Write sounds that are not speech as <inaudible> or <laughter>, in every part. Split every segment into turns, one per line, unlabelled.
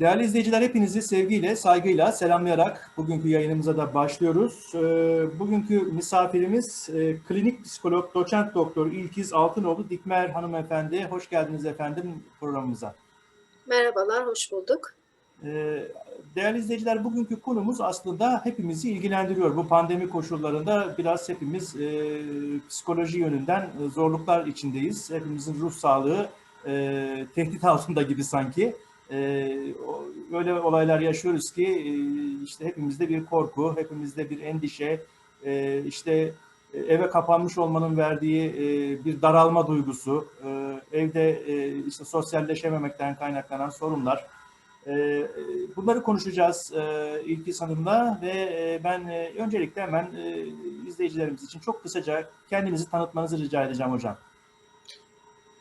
Değerli izleyiciler hepinizi sevgiyle, saygıyla selamlayarak bugünkü yayınımıza da başlıyoruz. Ee, Bugünkü misafirimiz e, klinik psikolog, doçent doktor İlkiz Altınoğlu Dikmer hanımefendi. Hoş geldiniz efendim programımıza.
Merhabalar, hoş bulduk.
Ee, Değerli izleyiciler bugünkü konumuz aslında hepimizi ilgilendiriyor. Bu pandemi koşullarında biraz hepimiz e, psikoloji yönünden zorluklar içindeyiz. Hepimizin ruh sağlığı e, tehdit altında gibi sanki. Ee, öyle olaylar yaşıyoruz ki e, işte hepimizde bir korku, hepimizde bir endişe, e, işte e, eve kapanmış olmanın verdiği bir daralma duygusu, evde işte sosyalleşememekten kaynaklanan sorunlar. Bunları konuşacağız İlkiz Hanım'la ve ben öncelikle hemen izleyicilerimiz için çok kısaca kendinizi tanıtmanızı rica edeceğim hocam.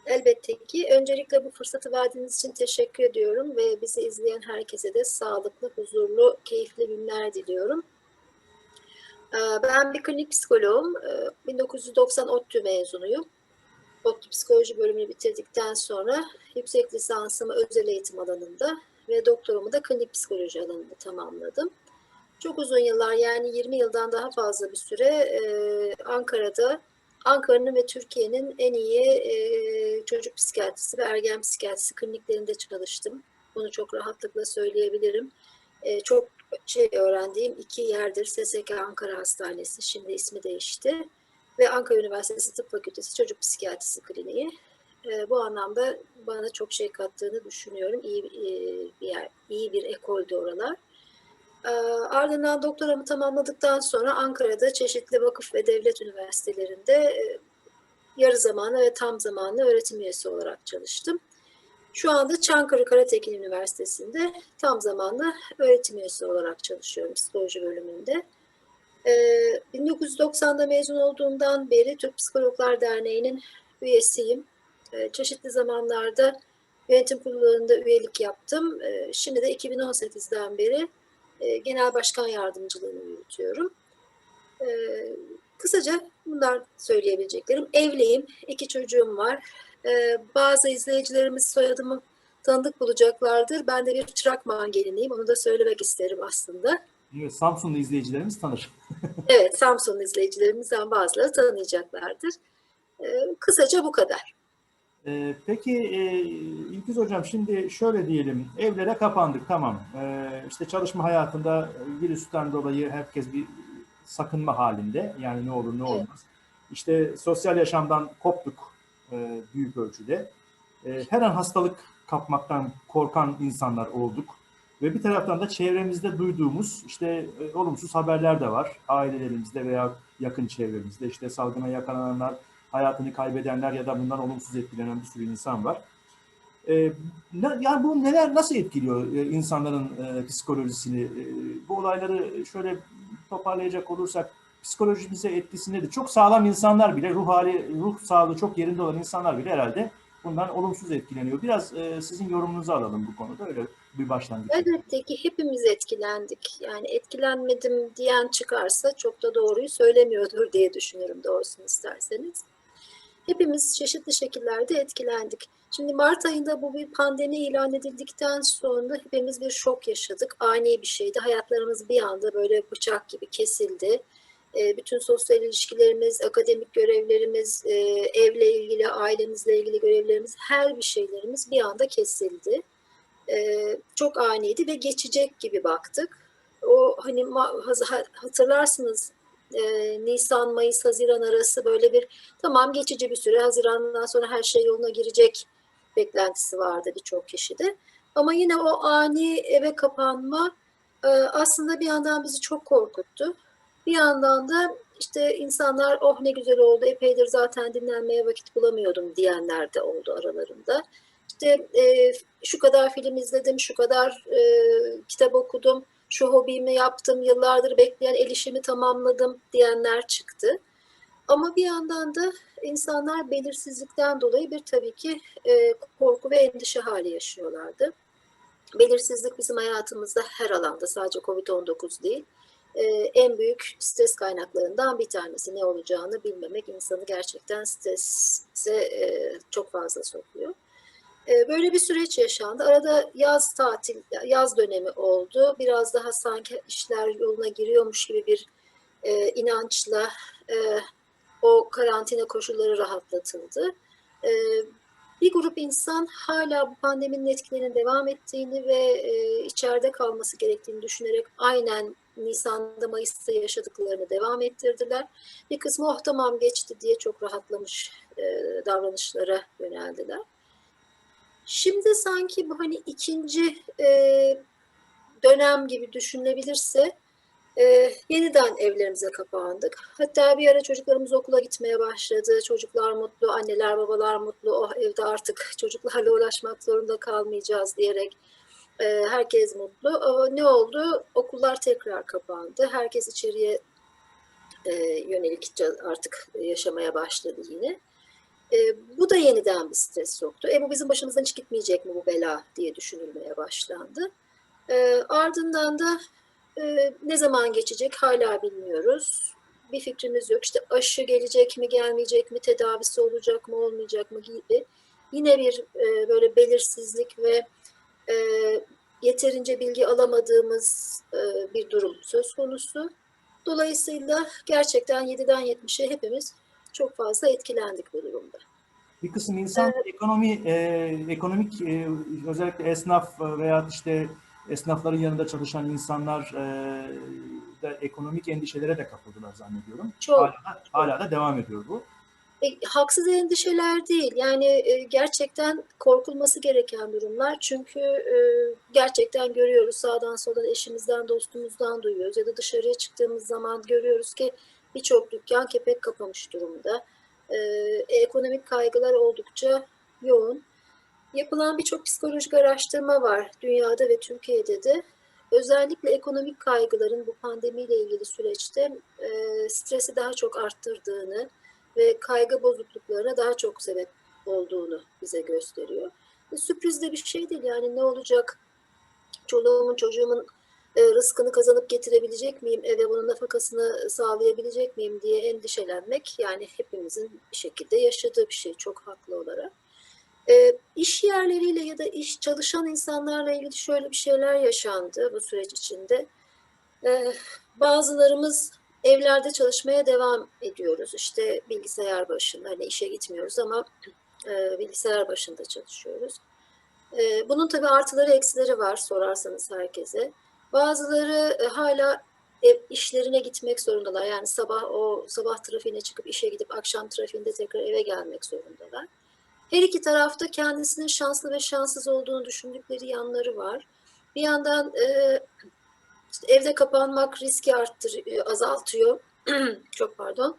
Elbette ki. Öncelikle bu fırsatı verdiğiniz için teşekkür ediyorum ve bizi izleyen herkese de sağlıklı, huzurlu, keyifli günler diliyorum. Ee, Ben bir klinik psikoloğum. Ee, 1990 ODTÜ mezunuyum. ODTÜ psikoloji bölümünü bitirdikten sonra yüksek lisansımı özel eğitim alanında ve doktorumu da klinik psikoloji alanında tamamladım. Çok uzun yıllar yani 20 yıldan daha fazla bir süre e, Ankara'da Ankara'nın ve Türkiye'nin en iyi e, çocuk psikiyatrisi ve ergen psikiyatrisi kliniklerinde çalıştım. Bunu çok rahatlıkla söyleyebilirim. E, çok şey öğrendiğim iki yerdir. SSK Ankara Hastanesi, şimdi ismi değişti. Ve Ankara Üniversitesi Tıp Fakültesi Çocuk Psikiyatrisi Kliniği. E, bu anlamda bana çok şey kattığını düşünüyorum. İyi e, bir yer, iyi bir ekoldü oralar. Ee, Ardından doktoramı tamamladıktan sonra Ankara'da çeşitli vakıf ve devlet üniversitelerinde e, yarı zamanlı ve tam zamanlı öğretim üyesi olarak çalıştım. Şu anda Çankırı Karatekin Üniversitesi'nde tam zamanlı öğretim üyesi olarak çalışıyorum psikoloji bölümünde. Ee, 1990'da mezun olduğumdan beri Türk Psikologlar Derneği'nin üyesiyim. Ee, çeşitli zamanlarda yönetim kurullarında üyelik yaptım. Ee, şimdi de 2018'den beri e, genel başkan yardımcılığını yürütüyorum. Kısaca bunlar söyleyebileceklerim. Evliyim, iki çocuğum var. E, bazı izleyicilerimiz soyadımı tanıdık bulacaklardır. Ben de bir çırak mangeliniyim, onu da söylemek isterim aslında.
Evet, Samsunlu izleyicilerimiz tanır. <laughs>
evet, Samsun izleyicilerimizden bazıları tanıyacaklardır. E, kısaca bu kadar.
Ee, peki e, İlkiz Hocam şimdi şöyle diyelim evlere kapandık tamam ee, işte çalışma hayatında virüsten dolayı herkes bir sakınma halinde yani ne olur ne olmaz. İşte sosyal yaşamdan koptuk e, büyük ölçüde. E, her an hastalık kapmaktan korkan insanlar olduk. Ve bir taraftan da çevremizde duyduğumuz işte e, olumsuz haberler de var. Ailelerimizde veya yakın çevremizde işte salgına yakalananlar, hayatını kaybedenler ya da bundan olumsuz etkilenen bir sürü insan var. Ee, yani bu neler nasıl etkiliyor e, insanların e, psikolojisini? E, bu olayları şöyle toparlayacak olursak psikolojimize etkisi nedir? Çok sağlam insanlar bile ruh hali, ruh sağlığı çok yerinde olan insanlar bile herhalde bundan olumsuz etkileniyor. Biraz e, sizin yorumunuzu alalım bu konuda öyle bir başlangıç.
Elbette ki hepimiz etkilendik. Yani etkilenmedim diyen çıkarsa çok da doğruyu söylemiyordur diye düşünüyorum doğrusunu isterseniz hepimiz çeşitli şekillerde etkilendik. Şimdi Mart ayında bu bir pandemi ilan edildikten sonra hepimiz bir şok yaşadık. Ani bir şeydi. Hayatlarımız bir anda böyle bıçak gibi kesildi. Ee, bütün sosyal ilişkilerimiz, akademik görevlerimiz, e, evle ilgili, ailemizle ilgili görevlerimiz, her bir şeylerimiz bir anda kesildi. Ee, çok aniydi ve geçecek gibi baktık. O hani hatırlarsınız e, Nisan, Mayıs, Haziran arası böyle bir tamam geçici bir süre Haziran'dan sonra her şey yoluna girecek beklentisi vardı birçok kişide. Ama yine o ani eve kapanma e, aslında bir yandan bizi çok korkuttu. Bir yandan da işte insanlar oh ne güzel oldu epeydir zaten dinlenmeye vakit bulamıyordum diyenler de oldu aralarında. İşte e, şu kadar film izledim, şu kadar e, kitap okudum, şu hobimi yaptım, yıllardır bekleyen el işimi tamamladım diyenler çıktı. Ama bir yandan da insanlar belirsizlikten dolayı bir tabii ki e, korku ve endişe hali yaşıyorlardı. Belirsizlik bizim hayatımızda her alanda sadece COVID-19 değil. E, en büyük stres kaynaklarından bir tanesi. Ne olacağını bilmemek insanı gerçekten strese e, çok fazla sokuyor. E, böyle bir süreç yaşandı. Arada yaz tatil, yaz dönemi oldu. Biraz daha sanki işler yoluna giriyormuş gibi bir e, inançla e, o karantina koşulları rahatlatıldı. E, bir grup insan hala bu pandeminin etkilerinin devam ettiğini ve e, içeride kalması gerektiğini düşünerek aynen Nisan'da, Mayıs'ta yaşadıklarını devam ettirdiler. Bir kısmı oh tamam geçti diye çok rahatlamış e, davranışlara yöneldiler. Şimdi sanki bu hani ikinci e, dönem gibi düşünülebilirse e, yeniden evlerimize kapandık. Hatta bir ara çocuklarımız okula gitmeye başladı. Çocuklar mutlu, anneler babalar mutlu. Oh evde artık çocuklarla uğraşmak zorunda kalmayacağız diyerek e, herkes mutlu. Ama ne oldu? Okullar tekrar kapandı. Herkes içeriye e, yönelik artık yaşamaya başladı yine. E, bu da yeniden bir stres soktu. E bu bizim başımızdan hiç gitmeyecek mi bu bela diye düşünülmeye başlandı. E, ardından da e, ne zaman geçecek hala bilmiyoruz. Bir fikrimiz yok. İşte aşı gelecek mi, gelmeyecek mi, tedavisi olacak mı, olmayacak mı gibi. Yine bir e, böyle belirsizlik ve e, yeterince bilgi alamadığımız e, bir durum söz konusu. Dolayısıyla gerçekten 7'den 70'e hepimiz çok fazla etkilendik bu durumda.
Bir kısım insan ekonomi, e, ekonomik e, özellikle esnaf veya işte esnafların yanında çalışan insanlar e, da ekonomik endişelere de kapıldılar zannediyorum.
Çok.
Hala, hala da devam ediyor bu.
E, haksız endişeler değil. Yani e, gerçekten korkulması gereken durumlar. Çünkü e, gerçekten görüyoruz sağdan soldan eşimizden, dostumuzdan duyuyoruz. Ya da dışarıya çıktığımız zaman görüyoruz ki birçok dükkan kepek kapamış durumda. E, ekonomik kaygılar oldukça yoğun. Yapılan birçok psikolojik araştırma var dünyada ve Türkiye'de de. Özellikle ekonomik kaygıların bu pandemiyle ilgili süreçte e, stresi daha çok arttırdığını, ve kaygı bozukluklarına daha çok sebep olduğunu bize gösteriyor. E, sürpriz de bir şey değil yani ne olacak? Çoluğumun çocuğumun rızkını kazanıp getirebilecek miyim? Eve bunun nafakasını sağlayabilecek miyim diye endişelenmek yani hepimizin bir şekilde yaşadığı bir şey çok haklı olarak. E, iş yerleriyle ya da iş çalışan insanlarla ilgili şöyle bir şeyler yaşandı bu süreç içinde. E, bazılarımız evlerde çalışmaya devam ediyoruz. İşte bilgisayar başında, hani işe gitmiyoruz ama e, bilgisayar başında çalışıyoruz. E, bunun tabii artıları eksileri var sorarsanız herkese. Bazıları e, hala ev, işlerine gitmek zorundalar. Yani sabah o sabah trafiğine çıkıp işe gidip akşam trafiğinde tekrar eve gelmek zorundalar. Her iki tarafta kendisinin şanslı ve şanssız olduğunu düşündükleri yanları var. Bir yandan e, işte evde kapanmak riski arttırıyor, azaltıyor. <clears throat> Çok pardon.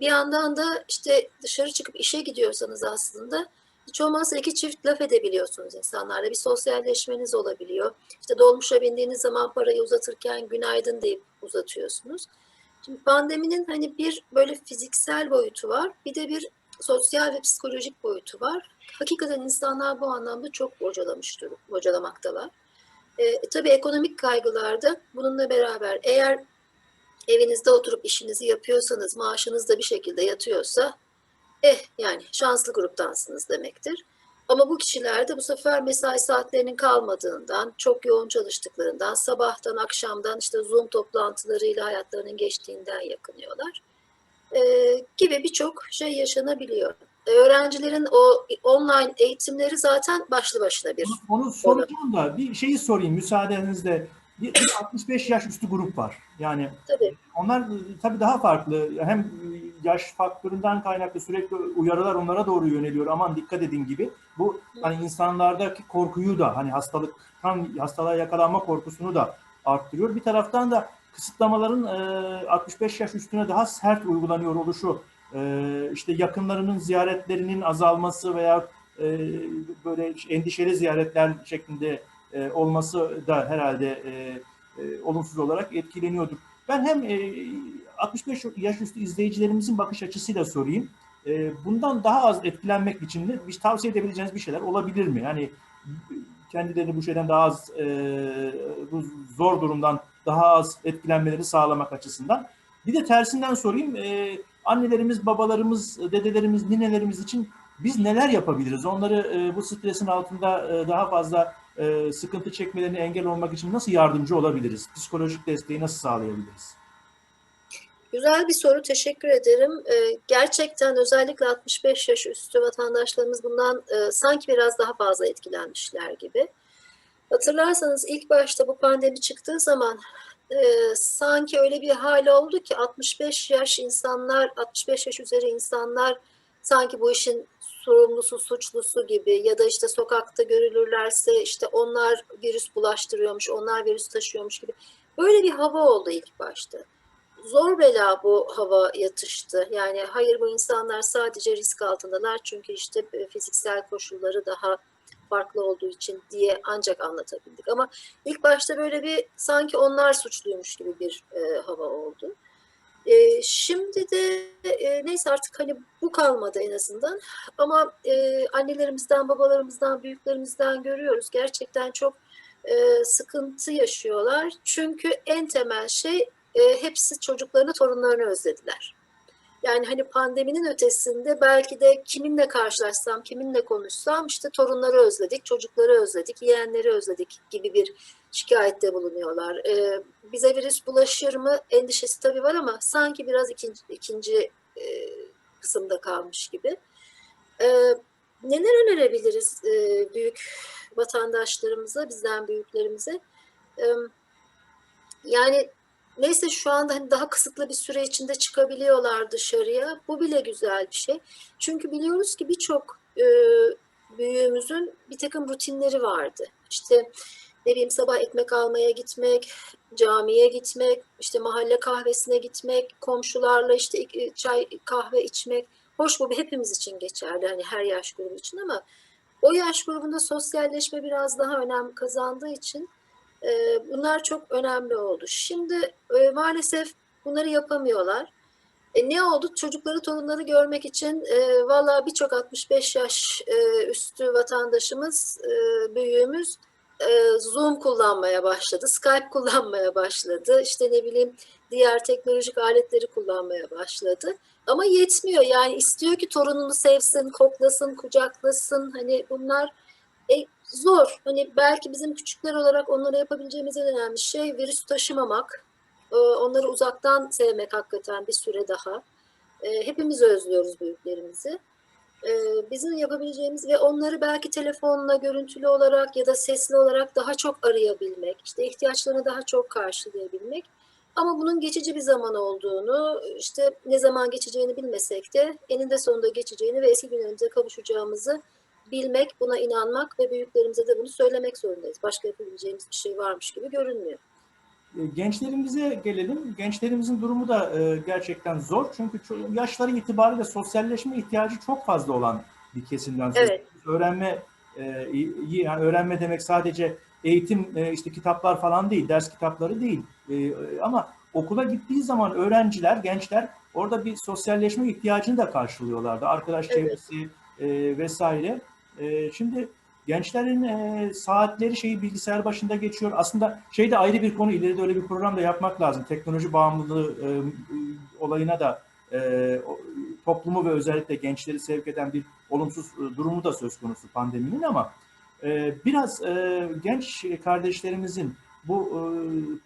Bir yandan da işte dışarı çıkıp işe gidiyorsanız aslında hiç olmazsa iki çift laf edebiliyorsunuz insanlarla. Bir sosyalleşmeniz olabiliyor. İşte dolmuşa bindiğiniz zaman parayı uzatırken günaydın deyip uzatıyorsunuz. Şimdi pandeminin hani bir böyle fiziksel boyutu var. Bir de bir sosyal ve psikolojik boyutu var. Hakikaten insanlar bu anlamda çok bocalamış durum, bocalamaktalar. E, tabii ekonomik kaygılarda bununla beraber eğer evinizde oturup işinizi yapıyorsanız maaşınız da bir şekilde yatıyorsa eh yani şanslı gruptansınız demektir. Ama bu kişiler de bu sefer mesai saatlerinin kalmadığından, çok yoğun çalıştıklarından, sabahtan akşamdan işte Zoom toplantılarıyla hayatlarının geçtiğinden yakınıyorlar. E, gibi birçok şey yaşanabiliyor. E, öğrencilerin o online eğitimleri zaten başlı başına bir.
Onu soracağım da bir şeyi sorayım müsaadenizle. Bir, bir 65 yaş üstü grup var. Yani
Tabii.
onlar e, tabii daha farklı. Hem yaş faktöründen kaynaklı sürekli uyarılar onlara doğru yöneliyor. Aman dikkat edin gibi. Bu hani insanlardaki korkuyu da hani hastalıktan hastalığa yakalanma korkusunu da arttırıyor. Bir taraftan da kısıtlamaların e, 65 yaş üstüne daha sert uygulanıyor oluşu e, işte yakınlarının ziyaretlerinin azalması veya e, böyle endişeli ziyaretler şeklinde e, olması da herhalde e, e, olumsuz olarak etkileniyordur. Ben hem e, 65 yaş üstü izleyicilerimizin bakış açısıyla sorayım. E, bundan daha az etkilenmek için de bir tavsiye edebileceğiniz bir şeyler olabilir mi? Yani kendilerini bu şeyden daha az e, bu zor durumdan daha az etkilenmeleri sağlamak açısından. Bir de tersinden sorayım. E, annelerimiz, babalarımız, dedelerimiz, ninelerimiz için biz neler yapabiliriz? Onları e, bu stresin altında e, daha fazla e, sıkıntı çekmelerine engel olmak için nasıl yardımcı olabiliriz? Psikolojik desteği nasıl sağlayabiliriz?
Güzel bir soru, teşekkür ederim. Ee, gerçekten özellikle 65 yaş üstü vatandaşlarımız bundan e, sanki biraz daha fazla etkilenmişler gibi. Hatırlarsanız ilk başta bu pandemi çıktığı zaman e, sanki öyle bir hal oldu ki 65 yaş insanlar, 65 yaş üzeri insanlar sanki bu işin sorumlusu, suçlusu gibi ya da işte sokakta görülürlerse işte onlar virüs bulaştırıyormuş, onlar virüs taşıyormuş gibi. Böyle bir hava oldu ilk başta zor bela bu hava yatıştı. Yani hayır bu insanlar sadece risk altındalar çünkü işte fiziksel koşulları daha farklı olduğu için diye ancak anlatabildik. Ama ilk başta böyle bir sanki onlar suçluymuş gibi bir e, hava oldu. E, şimdi de e, neyse artık hani bu kalmadı en azından. Ama e, annelerimizden, babalarımızdan, büyüklerimizden görüyoruz. Gerçekten çok e, sıkıntı yaşıyorlar. Çünkü en temel şey e, hepsi çocuklarını, torunlarını özlediler. Yani hani pandeminin ötesinde belki de kiminle karşılaşsam, kiminle konuşsam işte torunları özledik, çocukları özledik, yeğenleri özledik gibi bir şikayette bulunuyorlar. E, bize virüs bulaşır mı endişesi tabii var ama sanki biraz ikinci, ikinci e, kısımda kalmış gibi. E, neler önerebiliriz e, büyük vatandaşlarımıza, bizden büyüklerimize? E, yani Neyse şu anda hani daha kısıtlı bir süre içinde çıkabiliyorlar dışarıya. Bu bile güzel bir şey. Çünkü biliyoruz ki birçok e, büyüğümüzün bir takım rutinleri vardı. İşte ne bileyim sabah ekmek almaya gitmek, camiye gitmek, işte mahalle kahvesine gitmek, komşularla işte çay kahve içmek. Hoş bu hepimiz için geçerli hani her yaş grubu için ama o yaş grubunda sosyalleşme biraz daha önem kazandığı için e, bunlar çok önemli oldu. Şimdi e, maalesef bunları yapamıyorlar. E, ne oldu? Çocukları, torunları görmek için e, valla birçok 65 yaş e, üstü vatandaşımız, e, büyüğümüz e, Zoom kullanmaya başladı, Skype kullanmaya başladı. İşte ne bileyim diğer teknolojik aletleri kullanmaya başladı. Ama yetmiyor yani istiyor ki torununu sevsin, koklasın, kucaklasın. Hani bunlar e, zor. Hani belki bizim küçükler olarak onlara yapabileceğimiz en önemli şey virüs taşımamak. E, onları uzaktan sevmek hakikaten bir süre daha. E, hepimiz özlüyoruz büyüklerimizi. E, bizim yapabileceğimiz ve onları belki telefonla, görüntülü olarak ya da sesli olarak daha çok arayabilmek, işte ihtiyaçlarını daha çok karşılayabilmek. Ama bunun geçici bir zaman olduğunu, işte ne zaman geçeceğini bilmesek de eninde sonunda geçeceğini ve eski günlerimize kavuşacağımızı bilmek, buna inanmak ve büyüklerimize de bunu söylemek zorundayız. Başka yapabileceğimiz bir şey varmış gibi görünmüyor.
E, gençlerimize gelelim. Gençlerimizin durumu da e, gerçekten zor. Çünkü yaşları itibariyle sosyalleşme ihtiyacı çok fazla olan bir kesimden söz
evet.
Öğrenme e, yani öğrenme demek sadece eğitim işte kitaplar falan değil, ders kitapları değil. Ama okula gittiği zaman öğrenciler, gençler orada bir sosyalleşme ihtiyacını da karşılıyorlardı. Arkadaş
evet.
çevresi vesaire. Şimdi gençlerin e, saatleri şeyi bilgisayar başında geçiyor. Aslında şey de ayrı bir konu. İleride öyle bir program da yapmak lazım. Teknoloji bağımlılığı e, olayına da e, toplumu ve özellikle gençleri sevk eden bir olumsuz e, durumu da söz konusu pandeminin ama e, biraz e, genç kardeşlerimizin bu e,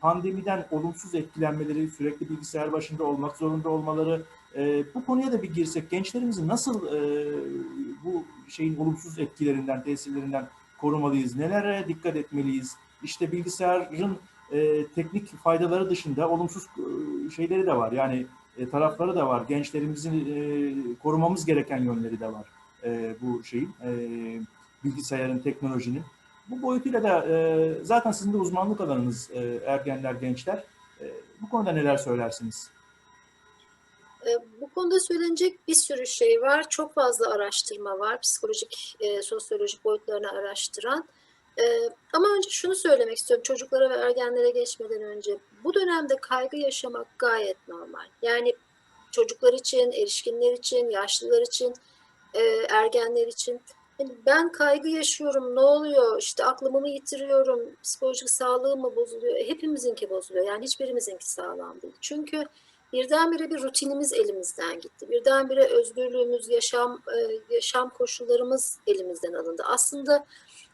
pandemiden olumsuz etkilenmeleri, sürekli bilgisayar başında olmak zorunda olmaları, e, bu konuya da bir girsek, gençlerimizi nasıl e, bu şeyin olumsuz etkilerinden, tesirlerinden korumalıyız, nelere dikkat etmeliyiz? İşte bilgisayarın e, teknik faydaları dışında olumsuz e, şeyleri de var, yani e, tarafları da var. Gençlerimizin e, korumamız gereken yönleri de var e, bu şeyin, e, bilgisayarın, teknolojinin. Bu boyutuyla da e, zaten sizin de uzmanlık alanınız e, ergenler, gençler. E, bu konuda neler söylersiniz?
E, bu konuda söylenecek bir sürü şey var. Çok fazla araştırma var. Psikolojik, e, sosyolojik boyutlarını araştıran. E, ama önce şunu söylemek istiyorum. Çocuklara ve ergenlere geçmeden önce. Bu dönemde kaygı yaşamak gayet normal. Yani çocuklar için, erişkinler için, yaşlılar için, ergenler için ben kaygı yaşıyorum, ne oluyor, işte aklımı mı yitiriyorum, psikolojik sağlığım mı bozuluyor? Hepimizinki bozuluyor. Yani hiçbirimizinki sağlam değil. Çünkü birdenbire bir rutinimiz elimizden gitti. Birdenbire özgürlüğümüz, yaşam e, yaşam koşullarımız elimizden alındı. Aslında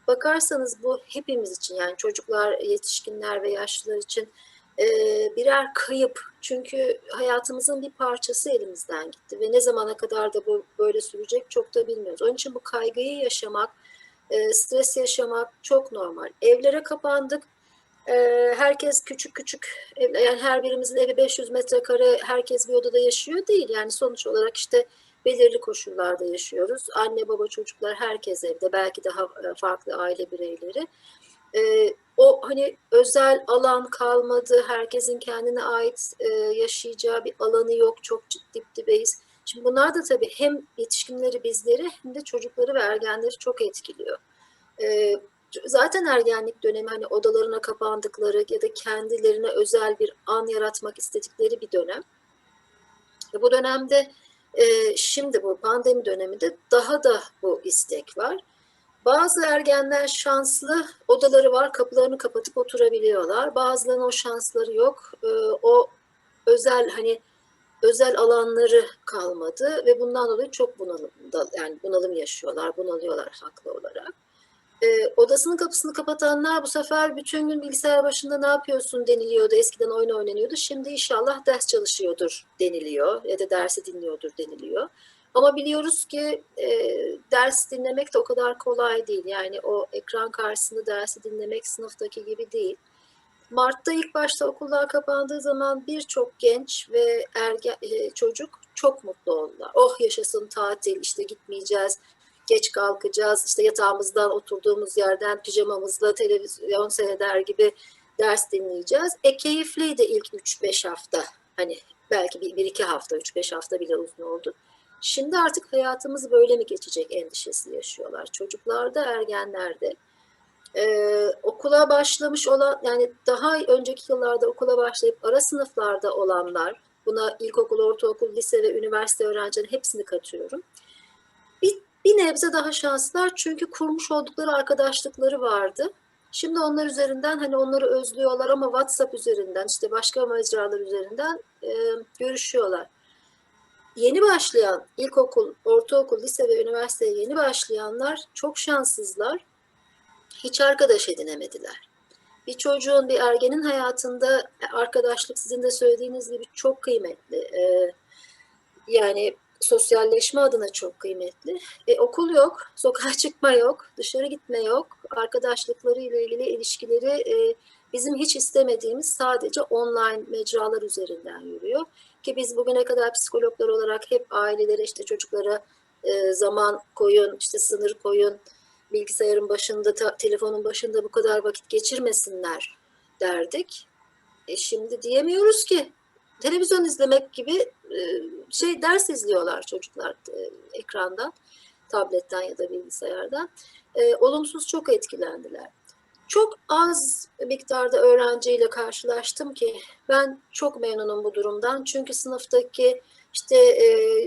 bakarsanız bu hepimiz için yani çocuklar, yetişkinler ve yaşlılar için e, birer kayıp. Çünkü hayatımızın bir parçası elimizden gitti ve ne zamana kadar da bu böyle sürecek çok da bilmiyoruz. Onun için bu kaygıyı yaşamak, e, stres yaşamak çok normal. Evlere kapandık. E, herkes küçük küçük, yani her birimizin evi 500 metrekare, herkes bir odada yaşıyor değil. Yani sonuç olarak işte belirli koşullarda yaşıyoruz. Anne, baba, çocuklar herkes evde, belki daha e, farklı aile bireyleri. E, o hani özel alan kalmadı, herkesin kendine ait e, yaşayacağı bir alanı yok, çok dip dibeyiz. Şimdi bunlar da tabii hem yetişkinleri bizleri hem de çocukları ve ergenleri çok etkiliyor. E, zaten ergenlik dönemi hani odalarına kapandıkları ya da kendilerine özel bir an yaratmak istedikleri bir dönem. E, bu dönemde e, şimdi bu pandemi döneminde daha da bu istek var. Bazı ergenler şanslı, odaları var, kapılarını kapatıp oturabiliyorlar. Bazılarının o şansları yok. E, o özel hani özel alanları kalmadı ve bundan dolayı çok bunalım yani bunalım yaşıyorlar, bunalıyorlar haklı olarak. E, odasının kapısını kapatanlar bu sefer bütün gün bilgisayar başında ne yapıyorsun deniliyordu. Eskiden oyun oynanıyordu. Şimdi inşallah ders çalışıyordur deniliyor ya da dersi dinliyordur deniliyor. Ama biliyoruz ki e, ders dinlemek de o kadar kolay değil. Yani o ekran karşısında dersi dinlemek sınıftaki gibi değil. Mart'ta ilk başta okullar kapandığı zaman birçok genç ve ergen e, çocuk çok mutlu oldular. Oh yaşasın tatil, işte gitmeyeceğiz, geç kalkacağız, işte yatağımızdan oturduğumuz yerden pijamamızla televizyon seyreder gibi ders dinleyeceğiz. E keyifliydi ilk 3-5 hafta. Hani belki bir, bir iki hafta, 3-5 hafta bile uzun oldu. Şimdi artık hayatımız böyle mi geçecek endişesi yaşıyorlar. Çocuklarda, ergenlerde. Ee, okula başlamış olan, yani daha önceki yıllarda okula başlayıp ara sınıflarda olanlar, buna ilkokul, ortaokul, lise ve üniversite öğrencilerin hepsini katıyorum. Bir, nebze daha şanslılar çünkü kurmuş oldukları arkadaşlıkları vardı. Şimdi onlar üzerinden hani onları özlüyorlar ama WhatsApp üzerinden işte başka mecralar üzerinden e, görüşüyorlar yeni başlayan ilkokul, ortaokul, lise ve üniversiteye yeni başlayanlar çok şanssızlar. Hiç arkadaş edinemediler. Bir çocuğun, bir ergenin hayatında arkadaşlık sizin de söylediğiniz gibi çok kıymetli. Ee, yani sosyalleşme adına çok kıymetli. E, okul yok, sokağa çıkma yok, dışarı gitme yok. Arkadaşlıkları ile ilgili ilişkileri e, bizim hiç istemediğimiz sadece online mecralar üzerinden yürüyor. Ki biz bugüne kadar psikologlar olarak hep ailelere işte çocuklara e, zaman koyun, işte sınır koyun, bilgisayarın başında, ta, telefonun başında bu kadar vakit geçirmesinler derdik. E şimdi diyemiyoruz ki televizyon izlemek gibi e, şey ders izliyorlar çocuklar e, ekrandan, tabletten ya da bilgisayardan. E, olumsuz çok etkilendiler çok az miktarda öğrenciyle karşılaştım ki ben çok memnunum bu durumdan. Çünkü sınıftaki işte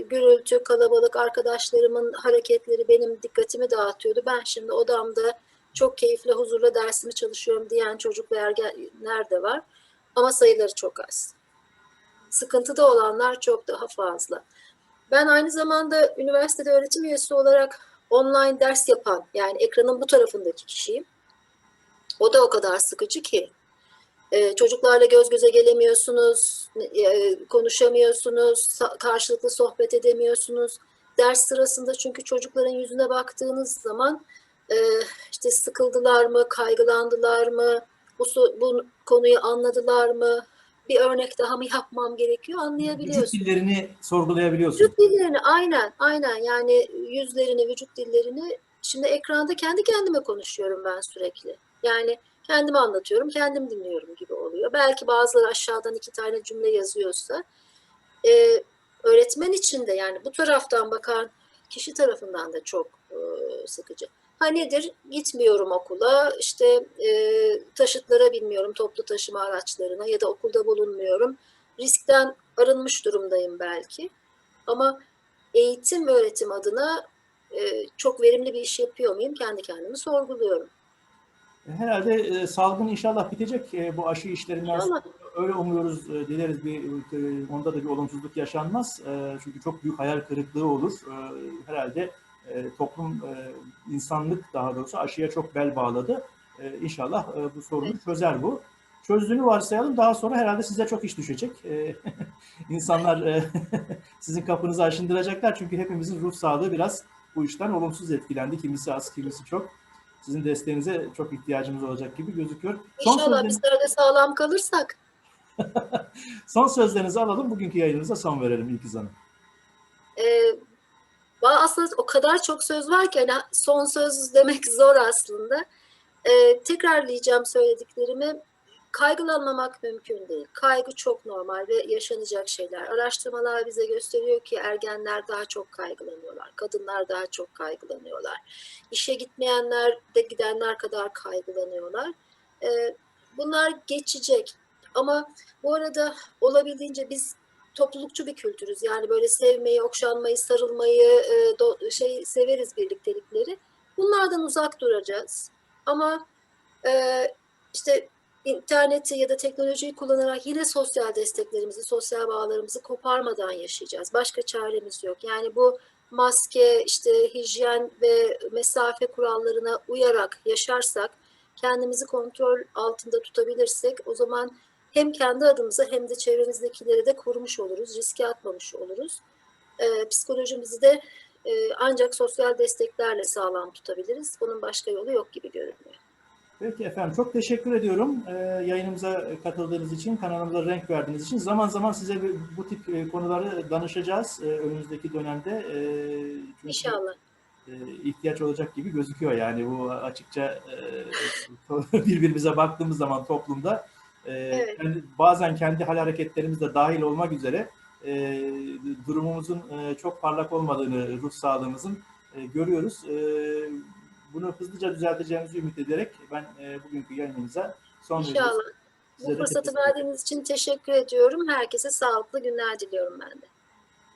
gürültü, kalabalık arkadaşlarımın hareketleri benim dikkatimi dağıtıyordu. Ben şimdi odamda çok keyifli, huzurla dersimi çalışıyorum diyen çocuk ve ergenler de var. Ama sayıları çok az. Sıkıntıda olanlar çok daha fazla. Ben aynı zamanda üniversitede öğretim üyesi olarak online ders yapan, yani ekranın bu tarafındaki kişiyim. O da o kadar sıkıcı ki. Ee, çocuklarla göz göze gelemiyorsunuz, e, konuşamıyorsunuz, karşılıklı sohbet edemiyorsunuz. Ders sırasında çünkü çocukların yüzüne baktığınız zaman e, işte sıkıldılar mı, kaygılandılar mı, bu, bu konuyu anladılar mı, bir örnek daha mı yapmam gerekiyor anlayabiliyorsun.
Vücut dillerini sorgulayabiliyorsun.
Vücut dillerini aynen aynen yani yüzlerini, vücut dillerini şimdi ekranda kendi kendime konuşuyorum ben sürekli. Yani kendimi anlatıyorum, kendim dinliyorum gibi oluyor. Belki bazıları aşağıdan iki tane cümle yazıyorsa e, öğretmen için de yani bu taraftan bakan kişi tarafından da çok e, sıkıcı. Ha nedir? Gitmiyorum okula, işte e, taşıtlara binmiyorum, toplu taşıma araçlarına ya da okulda bulunmuyorum. Riskten arınmış durumdayım belki. Ama eğitim öğretim adına e, çok verimli bir iş yapıyor muyum? Kendi kendimi sorguluyorum.
Herhalde e, salgın inşallah bitecek e, bu aşı işlerinden
İnşallah.
öyle umuyoruz, e, dileriz bir e, onda da bir olumsuzluk yaşanmaz. E, çünkü çok büyük hayal kırıklığı olur. E, herhalde e, toplum, e, insanlık daha doğrusu aşıya çok bel bağladı. E, inşallah e, bu sorunu çözer bu. Çözdüğünü varsayalım. Daha sonra herhalde size çok iş düşecek. E, <laughs> insanlar e, <laughs> sizin kapınızı aşındıracaklar. Çünkü hepimizin ruh sağlığı biraz bu işten olumsuz etkilendi. Kimisi az, kimisi çok. Sizin desteğinize çok ihtiyacımız olacak gibi gözüküyor. Son,
İnşallah
sözlerinizi,
bizler de sağlam kalırsak. <laughs>
son sözlerinizi alalım. Bugünkü yayınımıza son verelim İlkiz Hanım.
Ee, aslında o kadar çok söz var ki hani son söz demek zor aslında. Ee, tekrarlayacağım söylediklerimi. Kaygılanmamak mümkün değil. Kaygı çok normal ve yaşanacak şeyler. Araştırmalar bize gösteriyor ki ergenler daha çok kaygılanıyorlar. Kadınlar daha çok kaygılanıyorlar. İşe gitmeyenler de gidenler kadar kaygılanıyorlar. Ee, bunlar geçecek. Ama bu arada olabildiğince biz toplulukçu bir kültürüz. Yani böyle sevmeyi, okşanmayı, sarılmayı, e, do- şey severiz birliktelikleri. Bunlardan uzak duracağız. Ama e, işte interneti ya da teknolojiyi kullanarak yine sosyal desteklerimizi, sosyal bağlarımızı koparmadan yaşayacağız. Başka çaremiz yok. Yani bu maske, işte hijyen ve mesafe kurallarına uyarak yaşarsak, kendimizi kontrol altında tutabilirsek o zaman hem kendi adımıza hem de çevremizdekileri de korumuş oluruz, riske atmamış oluruz. Ee, psikolojimizi de e, ancak sosyal desteklerle sağlam tutabiliriz. Bunun başka yolu yok gibi görünüyor.
Peki efendim çok teşekkür ediyorum e, yayınımıza katıldığınız için, kanalımıza renk verdiğiniz için. Zaman zaman size bu, bu tip e, konuları danışacağız e, önümüzdeki dönemde. E, çünkü
İnşallah.
e, ihtiyaç olacak gibi gözüküyor. Yani bu açıkça e, <laughs> birbirimize baktığımız zaman toplumda e,
Evet.
kendi- bazen kendi hal hareketlerimiz de dahil olmak üzere e, durumumuzun e, çok parlak olmadığını, ruh sağlığımızın e, görüyoruz. E, bunu hızlıca düzelteceğimizi ümit ederek ben e, bugünkü yayınımıza son veriyorum.
İnşallah. Bu fırsatı verdiğiniz için teşekkür ediyorum. Herkese sağlıklı günler diliyorum ben de.